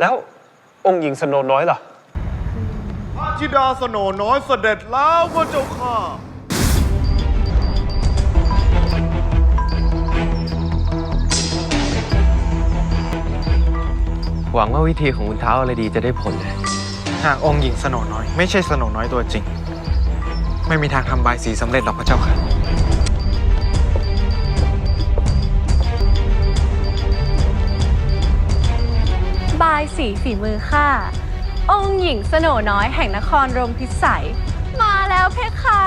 แล้วองค์หญิงสโนน้อยล่ะ พระธิดาสโนน้อยเสด็จแล้วพระเจ้าค่ะ หวังว่าวิธีของคุณเท้าอะไรดีจะได้ผลนะหากองค์หญิงสโนน้อย ไม่ใช่สโนน้อยตัวจริง ไม่มีทางทำบายสีสำเร็จหรอกพระเจ้าค่ะายสีฝีมือข้าองค์หญิงสโหนน้อยแห่งนครรมพิสัย มาแล้วเพคะ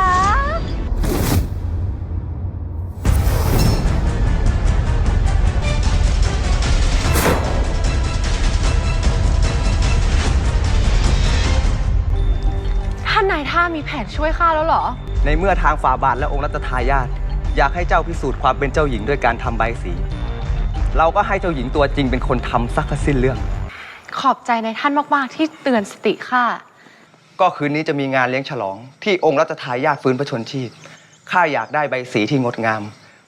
ท่านนายท่ามีแผนช่วยข้าแล้วเหรอ ในเมื่อทางฝ่าบาทและองค์รัตทายาทอยากให้เจ้าพิสูจน์ความเป็นเจ้าหญิงด้วยการทำใบายสี เราก็ให้เจ้าหญิงตัวจริงเป็นคนทำซักสิ้นเรื่อง ขอบใจในายท่านมาก ๆ ที่เตือนสติข้าก็คืนนี้จะมีงานเลี้ยงฉลอง ที่องค์รัตทายาทฟื้นพระชนชีพข้าอยากได้ใบสีที่งดงาม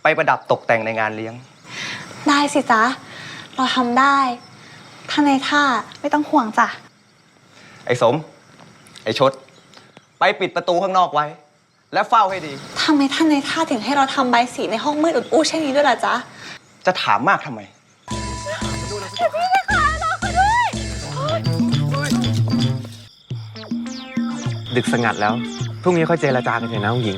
ไปประดับตกแต่งในงานเลี้ยง ได้สิจ๊ะ เราทำได้ท่านในท่าไม่ต้องห่วงจ้ะ ไอ้สม ไอ้ชด ไปปิดประตูข้างนอกไว้ และเฝ้าให้ดี ทำไมท่านในท่าถึงให้เราทำใบสีในห้องมืดอุดอู้เช่นนี้ด้วยล่ะจ๊ะ จะถามมากทำไม ดึกสงัดแล้ว พรุ่งนี้ค่อยเจรจากันเถอะนะองค์หญิง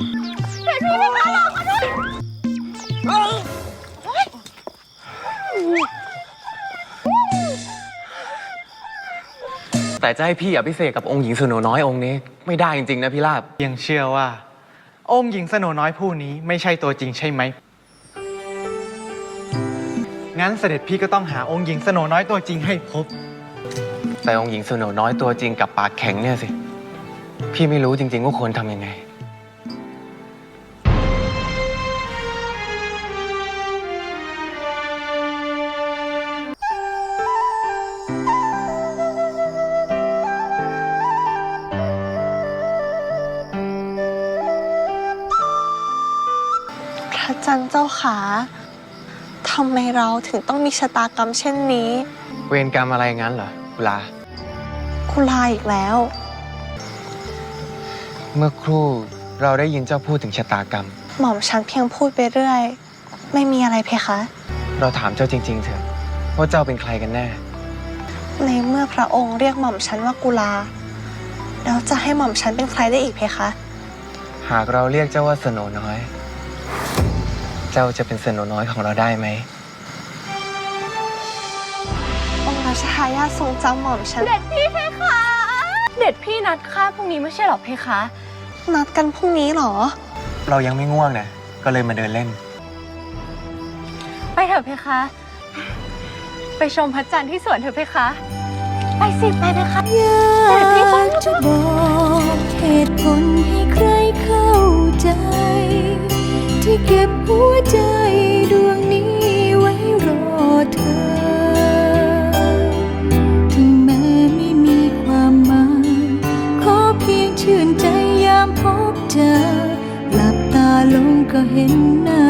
แต่จะให้พี่อภิเษกกับองค์หญิงสโนน้อยองค์นี้ ไม่ได้จริงๆนะพี่ลาบ ยังเชื่อว่า องค์หญิงสโนน้อยผู้นี้ไม่ใช่ตัวจริงใช่ไหม งั้นเสด็จพี่ก็ต้องหาองค์หญิงสโนน้อยตัวจริงให้พบ แต่องค์หญิงสโนน้อยตัวจริงกับปากแข็งเนี่ยสิ พี่ไม่รู้จริงๆว่าควรทำยังไง พระจันทร์เจ้าขาทำไมเราถึงต้องมีชะตากรรมเช่นนี้ เวรกรรมอะไรงั้นเหรอกุลา คุลาอีกแล้ว เมื่อครู่เราได้ยินเจ้าพูดถึงชะตากรรม หม่อมฉันเพียงพูดไปเรื่อย ไม่มีอะไรเพคะ เราถามเจ้าจริง ๆ เถอะว่าเจ้าเป็นใครกันแน่ ในเมื่อพระองค์เรียกหม่อมฉันว่ากุลา แล้วจะให้หม่อมฉันเป็นใครได้อีกเพคะ หากเราเรียกเจ้าว่าสโนน้อย เจ้าจะเป็นสโนน้อยของเราได้ไหมองค์ราชทายาททรงจำหม่อมฉัน เด็ดพี่เพคะ เด็ดพี่นัดข้าพรุ่งนี้ไม่ใช่เหรอเพคะ นัดกันพรุ่งนี้เหรอ เรายังไม่ง่วงนะ ก็เลยมาเดินเล่น ไปเถอะเพคะ ไปชมพระจันทร์ที่สวนเถอะเพคะ ไปสิไปนะคะอยากจะบอกเหตุผลให้ใครเข้าใจ ที่เก็บหัวใจดวงนี้ไว้รอเธอวยชื่น ก็เห็นหน้า